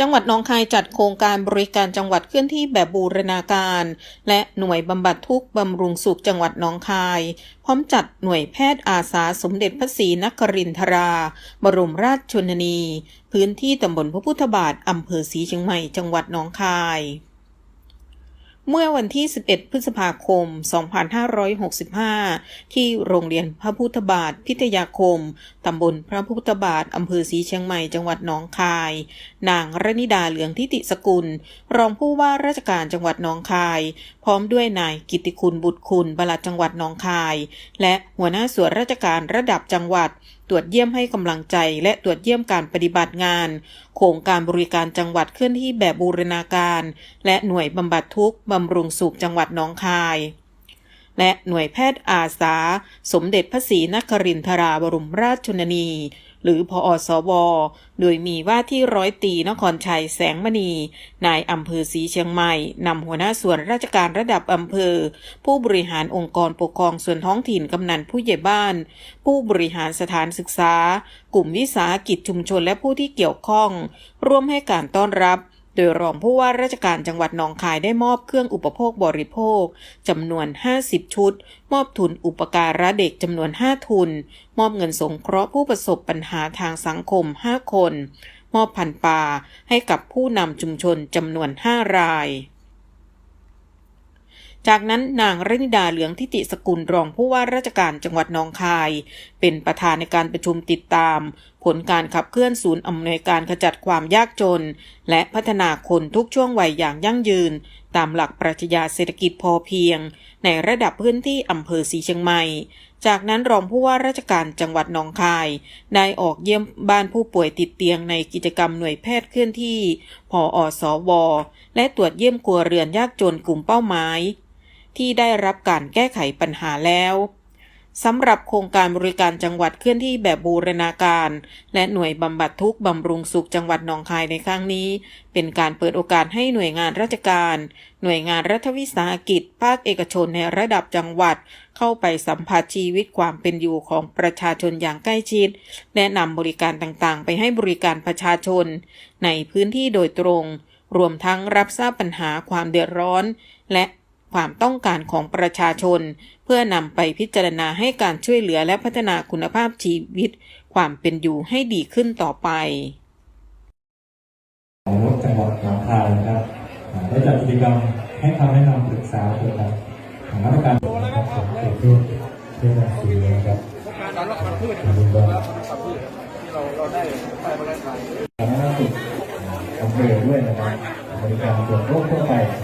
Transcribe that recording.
จังหวัดหนองคายจัดโครงการบริการจังหวัดเคลื่อนที่แบบบูรณาการ และหน่วยบำบัดทุกบำรุงสุขจังหวัดหนองคาย พร้อมจัดหน่วยแพทย์อาสาสมเด็จพระศรีนครินทรา บรมราชชนนี พื้นที่ตำบลพระพุทธบาทอำเภอศรีเชียงใหม่จังหวัดหนองคาย เมื่อวันที่ 11 พฤษภาคม 2565 ที่โรงเรียนพระพุทธบาทพิทยาคม ตำบลพระพุทธบาท อำเภอศรีเชียงใหม่ จังหวัดหนองคาย นางรณิดาเหลืองทิติสกุล รองผู้ว่าราชการจังหวัดหนองคาย พร้อมด้วยนายกิตติคุณบุตรคุณบลัดจังหวัดหนองคาย และหัวหน้าส่วนราชการระดับจังหวัดตรวจเยี่ยมให้กำลังใจ และตรวจเยี่ยมการปฏิบัติงาน โครงการบริการจังหวัดเคลื่อนที่แบบบูรณาการ และหน่วยบำบัดทุกข์บำรุงสุขจังหวัดน้องคาย และหน่วยแพทย์อาสา สมเด็จพระศรีนครินทราบรมราชชนนี หรือพออสว โดยมีว่าที่ร้อยตีนครชัยแสงมณี นายอำเภอศรีเชียงใหม่ นำหัวหน้าส่วนราชการระดับอำเภอ ผู้บริหารองค์กรปกครองส่วนท้องถิ่นกำนันผู้ใหญ่บ้าน ผู้บริหารสถานศึกษา กลุ่มวิสาหกิจชุมชนและผู้ที่เกี่ยวข้อง ร่วมให้การต้อนรับ โดยรองผู้ว่าราชการจังหวัดหนองคายได้มอบเครื่องอุปโภคบริโภคจำนวน 50 ชุด มอบทุนอุปการะเด็กจำนวน 5 ทุน มอบเงินสงเคราะห์ผู้ประสบปัญหาทางสังคม 5 คน มอบพันปลาให้กับผู้นำชุมชนจำนวน 5 รายจากนั้นนางรณิดาเหลืองทิติสกุลรองผู้ว่าราชการจังหวัดนองคาย เป็นประธานในการประชุมติดตาม ผลการขับเคลื่อนศูนย์อำนวยการขจัดความยากจน และพัฒนาคนทุกช่วงวัยอย่างยั่งยืน ตามหลักปรัชญาเศรษฐกิจพอเพียง ในระดับพื้นที่อำเภอศรีเชียงใหม่ จากนั้นรองผู้ว่าราชการจังหวัดหนองคาย ได้ออกเยี่ยมบ้านผู้ป่วยติดเตียงในกิจกรรมหน่วยแพทย์เคลื่อนที่พออสว และตรวจเยี่ยมครัวเรือนยากจนกลุ่มเป้าหมาย ที่ได้รับการแก้ไขปัญหาแล้ว สำหรับโครงการบริการจังหวัดเคลื่อนที่แบบบูรณาการ และหน่วยบำบัดทุกบำรุงสุขจังหวัดหนองคายในครั้งนี้ เป็นการเปิดโอกาสให้หน่วยงานราชการ หน่วยงานรัฐวิสาหกิจ ภาคเอกชนในระดับจังหวัด เข้าไปสัมผัสชีวิตความเป็นอยู่ของประชาชนอย่างใกล้ชิดและนำบริการต่างๆ ไปให้บริการประชาชน ในพื้นที่โดยตรง รวมทั้งรับทราบปัญหาความเดือดร้อน และ ความต้องการของประชาชน เพื่อนำไปพิจารณาให้การช่วยเหลือและพัฒนาคุณภาพชีวิต ความเป็นอยู่ให้ดีขึ้นต่อไปของจังหวัดหนองคายนะครับอ่าได้จัดกิจกรรมให้คำแนะนำปรึกษาเกี่ยวกับมาตรการนะครับของเขตเทศเทศบาลสีนะครับการรักษาพืชขอบคุณครับรักษาพืชที่เราเราได้ป้ายมาตรฐานสาธารณสุขอำเภอด้วยนะครับบริการตรวจโรคทั่วไปนะครับ